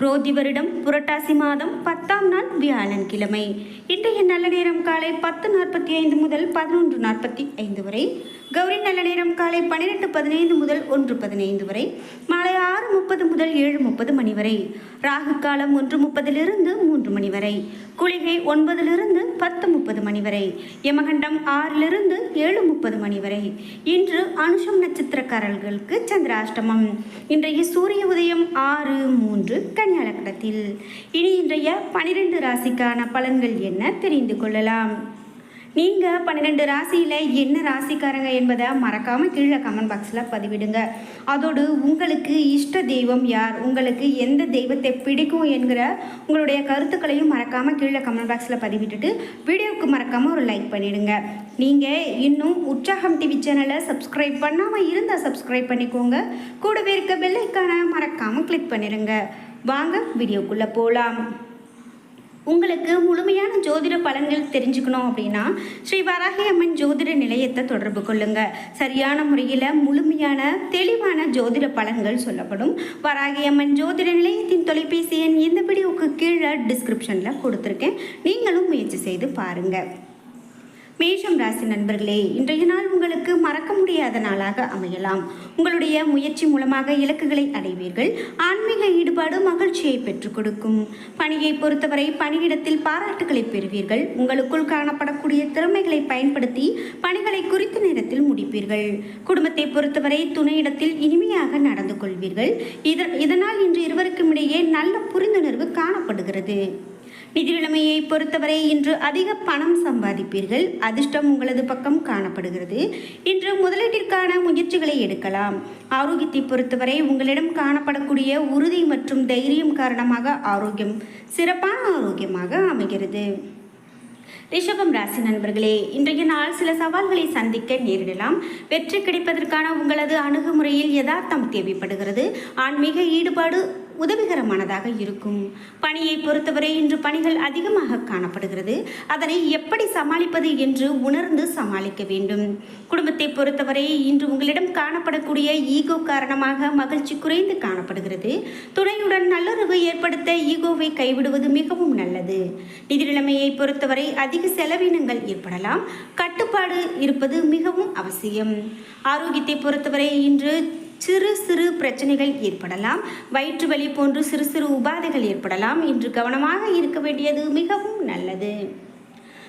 குரோதி வருடம் புரட்டாசி மாதம் பத்தாம் நாள் வியாழன் கிழமை இன்றைய நல்ல நேரம் காலை பத்து நாற்பத்தி ஐந்து முதல் பதினொன்று நாற்பத்தி ஐந்து வரை. கௌரி நல்ல நேரம் காலை பன்னிரெண்டு பதினைந்து முதல் ஒன்று பதினைந்து வரை. மாலை ஆறு முப்பது முதல் ஏழு முப்பது மணி வரை. ராகு காலம் ஒன்று முப்பதிலிருந்து மூன்று மணி வரை. குளிகை ஒன்பதிலிருந்து பத்து முப்பது மணி வரை. யமகண்டம் ஆறிலிருந்து ஏழு முப்பது மணி வரை. இன்று அனுஷம் நட்சத்திரக்காரர்களுக்கு சந்திராஷ்டமம். இன்றைய சூரிய உதயம் ஆறு மூன்று கன்னியாலக்கணத்தில் இனி இன்றைய பனிரெண்டு ராசிக்கான பலன்கள் என்ன தெரிந்து கொள்ளலாம். நீங்கள் பன்னிரெண்டு ராசியில் என்ன ராசிக்காரங்க என்பதை மறக்காமல் கீழே கமெண்ட் பாக்ஸில் பதிவிடுங்க. அதோடு உங்களுக்கு இஷ்ட தெய்வம் யார்? உங்களுக்கு எந்த தெய்வத்தை பிடிக்கும் என்கிற உங்களுடைய கருத்துக்களையும் மறக்காமல் கீழே கமெண்ட் பாக்ஸில் பதிவிட்டுட்டு வீடியோவுக்கு மறக்காமல் ஒரு லைக் பண்ணிவிடுங்க நீங்கள் இன்னும் உற்சாகம் டிவி சேனலை சப்ஸ்கிரைப் பண்ணாமல் இருந்தால் சப்ஸ்கிரைப் பண்ணிக்கோங்க. கூடவே இருக்க பெல்லைக்கான மறக்காமல் கிளிக் பண்ணிடுங்க. வாங்க வீடியோக்குள்ளே போகலாம் உங்களுக்கு முழுமையான ஜோதிட பலன்கள் தெரிஞ்சுக்கணும் அப்படின்னா ஸ்ரீ வராகி அம்மன் ஜோதிட நிலையத்தை தொடர்பு கொள்ளுங்க. சரியான முறையில் முழுமையான தெளிவான ஜோதிட பலன்கள் சொல்லப்படும். வராகி அம்மன் ஜோதிட நிலையத்தின் தொலைபேசி எண் இந்த வீடியோவுக்கு கீழே டிஸ்கிரிப்ஷனில் கொடுத்துருக்கேன். நீங்களும் முயற்சி செய்து பாருங்கள் மேஷம் ராசி நண்பர்களே இன்றைய நாள் உங்களுக்கு மறக்க முடியாத நாளாக அமையலாம். உங்களுடைய முயற்சி மூலமாக இலக்குகளை அடைவீர்கள். ஆன்மீக ஈடுபாடு மகிழ்ச்சியை பெற்றுக் கொடுக்கும். பணியை பொறுத்தவரை பணியிடத்தில் பாராட்டுகளை பெறுவீர்கள். உங்களுக்குள் காணப்படக்கூடிய திறமைகளை பயன்படுத்தி பணிகளை குறித்த நேரத்தில் முடிப்பீர்கள். குடும்பத்தை பொறுத்தவரை துணையிடத்தில் இனிமையாக நடந்து கொள்வீர்கள். இதனால் இன்று இருவருக்கும் இடையே நல்ல புரிந்துணர்வு காணப்படுகிறது. நிதி நிலைமையை பொறுத்தவரை இன்று அதிக பணம் சம்பாதிப்பீர்கள். அதிர்ஷ்டம் உங்களது பக்கம் காணப்படுகிறது. இன்று முதலீட்டிற்கான முயற்சிகளை எடுக்கலாம். ஆரோக்கியத்தை பொறுத்தவரை உங்களிடம் காணப்படக்கூடிய உறுதி மற்றும் தைரியம் காரணமாக ஆரோக்கியம் சிறப்பான ஆரோக்கியமாக அமைகிறது. ரிஷபம் ராசி நண்பர்களே இன்றைய நாள் சில சவால்களை சந்திக்க நேரிடலாம். வெற்றி கிடைப்பதற்கான உங்களது அணுகுமுறையில் யதார்த்தம் தேவைப்படுகிறது. ஆன்மீக ஈடுபாடு உதவிகரமானதாக இருக்கும். பணியை பொறுத்தவரை இன்று பணிகள் அதிகமாக காணப்படுகிறது. அதனை எப்படி சமாளிப்பது என்று உணர்ந்து சமாளிக்க வேண்டும். குடும்பத்தை பொறுத்தவரை இன்று உங்களிடம் காணப்படக்கூடிய ஈகோ காரணமாக மகிழ்ச்சி குறைந்து காணப்படுகிறது. துணையுடன் நல்லுறவு ஏற்படுத்த ஈகோவை கைவிடுவது மிகவும் நல்லது. நிதி நிலைமையை பொறுத்தவரை அதிக செலவினங்கள் ஏற்படலாம். கட்டுப்பாடு இருப்பது மிகவும் அவசியம். ஆரோக்கியத்தை பொறுத்தவரை இன்று சிறு சிறு பிரச்சனைகள் ஏற்படலாம். வயிற்று வலி போன்று சிறு சிறு உபாதைகள் ஏற்படலாம். இன்று கவனமாக இருக்க வேண்டியது மிகவும் நல்லது.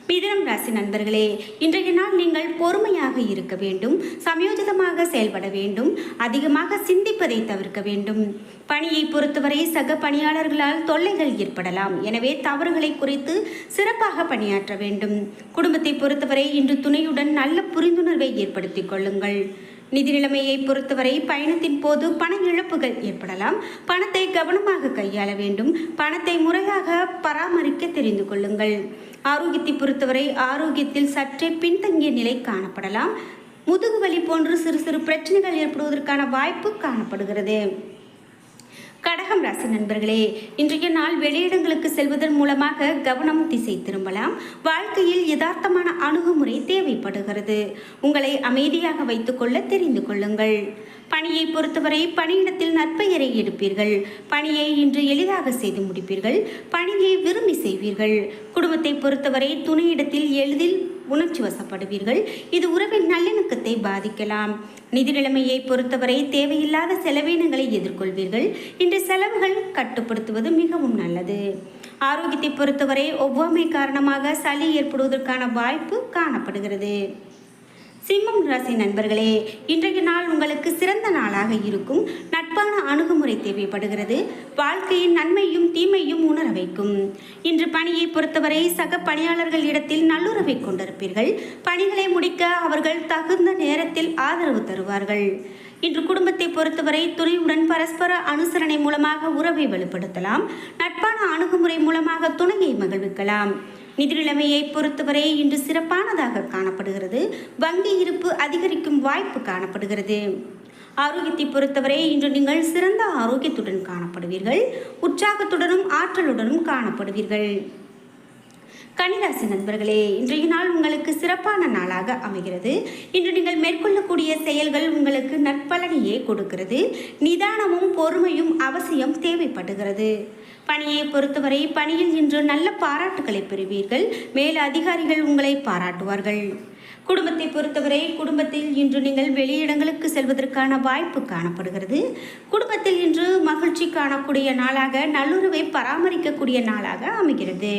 மிதனம் ராசி நண்பர்களே இன்றைய நாள் நீங்கள் பொறுமையாக இருக்க வேண்டும். சமயோஜிதமாக செயல்பட வேண்டும். அதிகமாக சிந்திப்பதை தவிர்க்க வேண்டும். பணியை பொறுத்தவரை சக பணியாளர்களால் தொல்லைகள் ஏற்படலாம். எனவே தவறுகளை குறித்து சிறப்பாக பணியாற்ற வேண்டும். குடும்பத்தை பொறுத்தவரை இன்று துணையுடன் நல்ல புரிந்துணர்வை ஏற்படுத்திக் கொள்ளுங்கள். நிதி நிலைமையை பொறுத்தவரை பயணத்தின் போது பண இழப்புகள் ஏற்படலாம். பணத்தை கவனமாக கையாள வேண்டும். பணத்தை முறையாக பராமரிக்க தெரிந்து கொள்ளுங்கள். ஆரோக்கியத்தை பொறுத்தவரை ஆரோக்கியத்தில் சற்றே பின்தங்கிய நிலை காணப்படலாம். முதுகு வலி போன்று சிறு சிறு பிரச்சனைகள் ஏற்படுவதற்கான வாய்ப்பு காணப்படுகிறது. கடகம் ராசி நண்பர்களே இன்றைய நாள் வெளியிடங்களுக்கு செல்வதன் மூலமாக கவனம் திசை திரும்பலாம். வாழ்க்கையில் யதார்த்தமான அணுகுமுறை தேவைப்படுகிறது. உங்களை அமைதியாக வைத்துக்கொள்ள தெரிந்து கொள்ளுங்கள். பணியை பொறுத்தவரை பணியிடத்தில் நற்பெயரை எடுப்பீர்கள். பணியை இன்று எளிதாக செய்து முடிப்பீர்கள். பணியை விரும்பி செய்வீர்கள். குடும்பத்தை பொறுத்தவரை துணையிடத்தில் எளிதில் உணர்ச்சி வசப்படுவீர்கள் இது உறவின் நல்லிணக்கத்தை பாதிக்கலாம். நிதி நிலைமையை பொறுத்தவரை தேவையில்லாத செலவினங்களை எதிர்கொள்வீர்கள். இன்று செலவுகள் கட்டுப்படுத்துவது மிகவும் நல்லது. ஆரோக்கியத்தை பொறுத்தவரை ஒவ்வாமை காரணமாக சளி ஏற்படுவதற்கான வாய்ப்பு காணப்படுகிறது. சிம்மம் ராசி நண்பர்களே இன்றைய நாள் உங்களுக்கு சிறந்த நாளாக இருக்கும். நட்பான அணுகுமுறை தேவைப்படுகிறது. வாழ்க்கையின் நன்மையும் தீமையும் உணர வைக்கும். இன்று பணியை பொறுத்தவரை சக பணியாளர்கள் இடத்தில் நல்லுறவை கொண்டிருப்பீர்கள். பணிகளை முடிக்க அவர்கள் தகுந்த நேரத்தில் ஆதரவு தருவார்கள். இன்று குடும்பத்தை பொறுத்தவரை துணையுடன் பரஸ்பர அனுசரணை மூலமாக உறவை வலுப்படுத்தலாம் நட்பான அணுகுமுறை மூலமாக துணையை மகிழ்விக்கலாம். நிதி நிலைமையை பொறுத்தவரை இன்று சிறப்பானதாக காணப்படுகிறது. வங்கி இருப்பு அதிகரிக்கும் வாய்ப்பு காணப்படுகிறது. ஆரோக்கியத்தை பொறுத்தவரை இன்று நீங்கள் சிறந்த ஆரோக்கியத்துடன் காணப்படுவீர்கள். உற்சாகத்துடனும் ஆற்றலுடனும் காணப்படுவீர்கள். கன்னிராசி நண்பர்களே இன்றைய நாள் உங்களுக்கு சிறப்பான நாளாக அமைகிறது. இன்று நீங்கள் மேற்கொள்ளக்கூடிய செயல்கள் உங்களுக்கு நற்பலனையே கொடுக்கிறது. நிதானமும் பொறுமையும் அவசியம் தேவைப்படுகிறது. பணியை பொறுத்தவரை பணியில் இன்று நல்ல பாராட்டுகளை பெறுவீர்கள். மேல் அதிகாரிகள் உங்களை பாராட்டுவார்கள். குடும்பத்தை பொறுத்தவரை குடும்பத்தில் இன்று நீங்கள் வெளியிடங்களுக்கு செல்வதற்கான வாய்ப்பு காணப்படுகிறது. குடும்பத்தில் இன்று மகிழ்ச்சி காணக்கூடிய நாளாக நல்லுறவை பராமரிக்கக்கூடிய நாளாக அமைகிறது.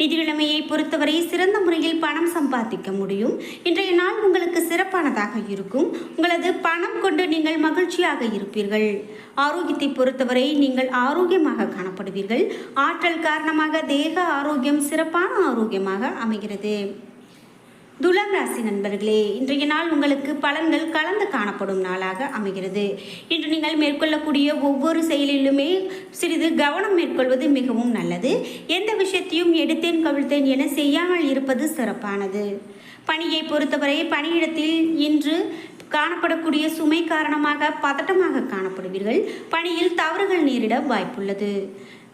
நிதிநிலைமையை பொறுத்தவரை சிறந்த முறையில் பணம் சம்பாதிக்க முடியும். இன்றைய நாள் உங்களுக்கு சிறப்பானதாக இருக்கும். உங்களது பணம் கொண்டு நீங்கள் மகிழ்ச்சியாக இருப்பீர்கள். ஆரோக்கியத்தை பொறுத்தவரை நீங்கள் ஆரோக்கியமாக காணப்படுவீர்கள். ஆற்றல் காரணமாக தேக ஆரோக்கியம் சிறப்பான ஆரோக்கியமாக அமைகிறது. துலாம் ராசி நண்பர்களே இன்றைய நாள் உங்களுக்கு பலன்கள் கலந்து காணப்படும் நாளாக அமைகிறது. இன்று நீங்கள் மேற்கொள்ளக்கூடிய ஒவ்வொரு செயலிலுமே சிறிது கவனம் மேற்கொள்வது மிகவும் நல்லது. எந்த விஷயத்தையும் எடுத்தேன் கவிழ்த்தேன் என செய்யாமல் இருப்பது சிறப்பானது. பணியை பொறுத்தவரை பணியிடத்தில் இன்று காணப்படக்கூடிய சுமை காரணமாக பதட்டமாக காணப்படுவீர்கள். பணியில் தவறுகள் நேரிட வாய்ப்புள்ளது.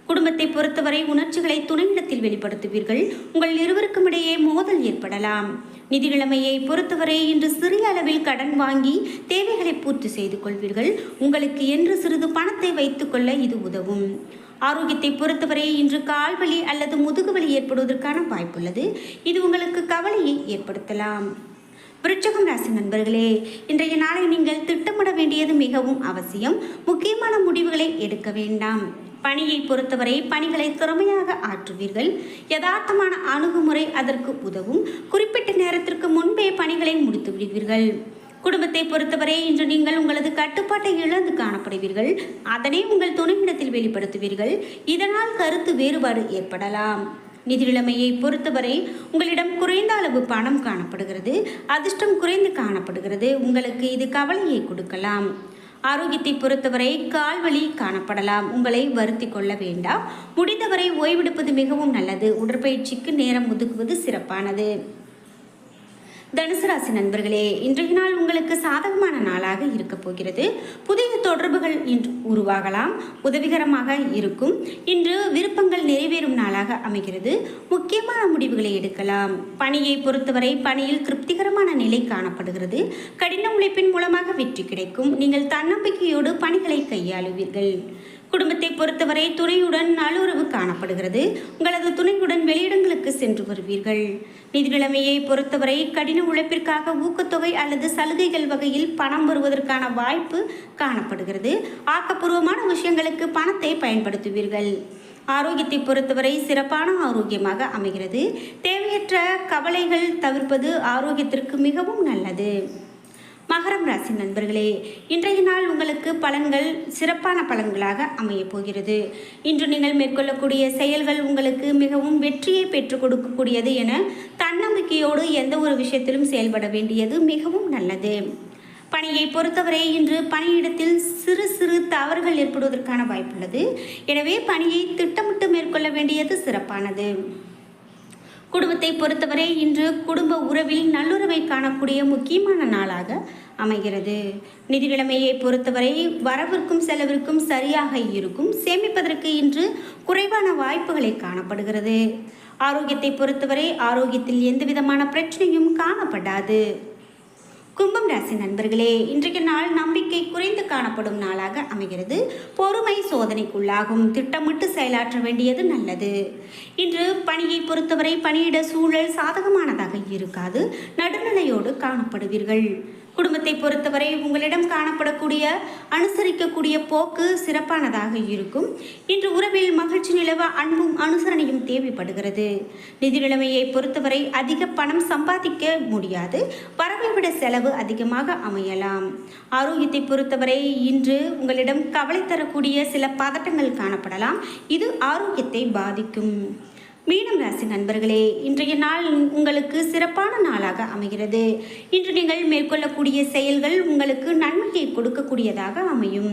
குடும்பத்தை பொறுத்தவரை உணர்ச்சிகளை துணையிடத்தில் வெளிப்படுத்துவீர்கள். உங்கள் இருவருக்கும் இடையே மோதல் ஏற்படலாம். நிதி நிலைமையை பொறுத்தவரை இன்று சிறிய அளவில் கடன் வாங்கி தேவைகளை பூர்த்தி செய்து கொள்வீர்கள். உங்களுக்கு என்று சிறிது பணத்தை வைத்துக்கொள்ள இது உதவும். ஆரோக்கியத்தை பொறுத்தவரை இன்று கால்வலி அல்லது முதுகுவலி ஏற்படுவதற்கான வாய்ப்புள்ளது. இது உங்களுக்கு கவலையை ஏற்படுத்தலாம். விருச்சகம் ராசி நண்பர்களே இன்றைய நாளை நீங்கள் திட்டமிட வேண்டியது மிகவும் அவசியம். முக்கியமான முடிவுகளை எடுக்க வேண்டாம். பணியை பொறுத்தவரை பணிகளை திறமையாக ஆற்றுவீர்கள். யதார்த்தமான அணுகுமுறை அதற்கு உதவும். குறிப்பிட்ட நேரத்திற்கு முன்பே பணிகளை முடித்து விடுவீர்கள். குடும்பத்தை பொறுத்தவரை இன்று நீங்கள் உங்களது கட்டுப்பாட்டை இழந்து காணப்படுவீர்கள். அதனை உங்கள் துணையிடத்தில் வெளிப்படுத்துவீர்கள். இதனால் கருத்து வேறுபாடு ஏற்படலாம். நிதி நிலைமையை பொறுத்தவரை உங்களிடம் குறைந்த அளவு பணம் காணப்படுகிறது. அதிர்ஷ்டம் குறைந்து காணப்படுகிறது. உங்களுக்கு இது கவலையை கொடுக்கலாம். ஆரோக்கியத்தை பொறுத்தவரை கால்வழி காணப்படலாம். உங்களை வருத்தி கொள்ள வேண்டாம். முடிந்தவரை ஓய்வெடுப்பது மிகவும் நல்லது. உடற்பயிற்சிக்கு நேரம் ஒதுக்குவது சிறப்பானது. தனுசு ராசி நண்பர்களே இன்றைய நாள் உங்களுக்கு சாதகமான நாளாக இருக்க போகிறது. புதிய தொடர்புகள் இன்று உருவாகலாம். உதவிகரமாக இருக்கும். இன்று விருப்பங்கள் நிறைவேறும் நாளாக அமைகிறது. முக்கியமான முடிவுகளை எடுக்கலாம். பணியை பொறுத்தவரை பணியில் திருப்திகரமான நிலை காணப்படுகிறது. கடின உழைப்பின் மூலமாக வெற்றி கிடைக்கும். நீங்கள் தன்னம்பிக்கையோடு பணிகளை கையாளுவீர்கள். குடும்பத்தை பொறுத்தவரை துணையுடன் நல்லுறவு காணப்படுகிறது. உங்களது துணையுடன் வெளியிடங்களுக்கு சென்று வருவீர்கள். நிதிநிலைமையை பொறுத்தவரை கடின உழைப்பிற்காக ஊக்கத்தொகை அல்லது சலுகைகள் வகையில் பணம் வருவதற்கான வாய்ப்பு காணப்படுகிறது. ஆக்கப்பூர்வமான விஷயங்களுக்கு பணத்தை பயன்படுத்துவீர்கள். ஆரோக்கியத்தை பொறுத்தவரை சிறப்பான ஆரோக்கியமாக அமைகிறது. தேவையற்ற கவலைகள் தவிர்ப்பது ஆரோக்கியத்திற்கு மிகவும் நல்லது. மகரம் ராசி நண்பர்களே இன்றைய நாள் உங்களுக்கு பலன்கள் சிறப்பான பலன்களாக அமையப் போகிறது. இன்று நீங்கள் மேற்கொள்ளக்கூடிய செயல்கள் உங்களுக்கு மிகவும் வெற்றியை பெற்றுக் கொடுக்கக்கூடியது என தன்னம்பிக்கையோடு எந்த ஒரு விஷயத்திலும் செயல்பட வேண்டியது மிகவும் நல்லது. பணியை பொறுத்தவரை இன்று பணியிடத்தில் சிறு சிறு தவறுகள் ஏற்படுவதற்கான வாய்ப்புள்ளது. எனவே பணியை திட்டமிட்டு மேற்கொள்ள வேண்டியது சிறப்பானது. குடும்பத்தை பொறுத்தவரை இன்று குடும்ப உறவில் நல்லுறவை காணக்கூடிய முக்கியமான நாளாக அமைகிறது. நிதி பொறுத்தவரை வரவிற்கும் செலவிற்கும் சரியாக இருக்கும். சேமிப்பதற்கு இன்று குறைவான வாய்ப்புகளை காணப்படுகிறது. ஆரோக்கியத்தை பொறுத்தவரை ஆரோக்கியத்தில் எந்த விதமான பிரச்சனையும் காணப்படாது. கும்பம் ராசி நண்பர்களே இன்றைய நாள் நம்பிக்கை குறைந்து காணப்படும் நாளாக அமைகிறது. பொறுமை சோதனைக்குள்ளாகும். திட்டமிட்டு செயலாற்ற வேண்டியது நல்லது. இன்று பணியை பொறுத்தவரை பணியிட சூழல் சாதகமானதாக இருக்காது. நடுநிலையோடு காணப்படுவீர்கள். குடும்பத்தை பொறுத்தவரை உங்களிடம் காணப்படக்கூடிய அனுசரிக்கக்கூடிய போக்கு சிறப்பானதாக இருக்கும். இன்று உறவில் மகிழ்ச்சி நிலவ அன்பும் அனுசரணையும் தேவைப்படுகிறது. நிதி நிலைமையை பொறுத்தவரை அதிக பணம் சம்பாதிக்க முடியாது. வரவை விட செலவு அதிகமாக அமையலாம். ஆரோக்கியத்தை பொறுத்தவரை இன்று உங்களிடம் கவலை தரக்கூடிய சில பதட்டங்கள் காணப்படலாம். இது ஆரோக்கியத்தை பாதிக்கும். மீனம் ராசி நண்பர்களே இன்றைய நாள் உங்களுக்கு சிறப்பான நாளாக அமைகிறது. இன்று நீங்கள் மேற்கொள்ளக்கூடிய செயல்கள் உங்களுக்கு நன்மையை கொடுக்கக்கூடியதாக அமையும்.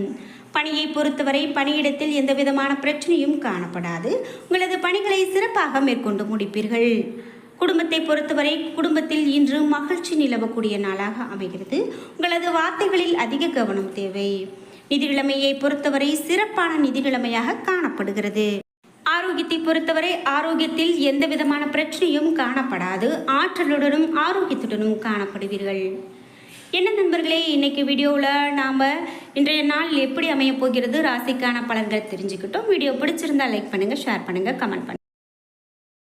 பணியை பொறுத்தவரை பணியிடத்தில் எந்த விதமான பிரச்சனையும் காணப்படாது. உங்களது பணிகளை சிறப்பாக மேற்கொண்டு முடிப்பீர்கள். குடும்பத்தை பொறுத்தவரை குடும்பத்தில் இன்று மகிழ்ச்சி நிலவக்கூடிய நாளாக அமைகிறது. உங்களது வார்த்தைகளில் அதிக கவனம் தேவை. நிதி பொறுத்தவரை சிறப்பான நிதி காணப்படுகிறது. ஆரோக்கியத்தை பொறுத்தவரை ஆரோக்கியத்தில் எந்த விதமான பிரச்சனையும் காணப்படாது. ஆற்றலுடனும் ஆரோக்கியத்துடனும் காணப்படுவீர்கள். என்ன நண்பர்களே இன்னைக்கு வீடியோவில் நாம் இன்றைய நாள் எப்படி அமையப் போகிறது ராசிக்கான பலன்கள் தெரிஞ்சுக்கிட்டோம். வீடியோ பிடிச்சிருந்தா லைக் பண்ணுங்கள் ஷேர் பண்ணுங்கள் கமெண்ட் பண்ணுங்கள்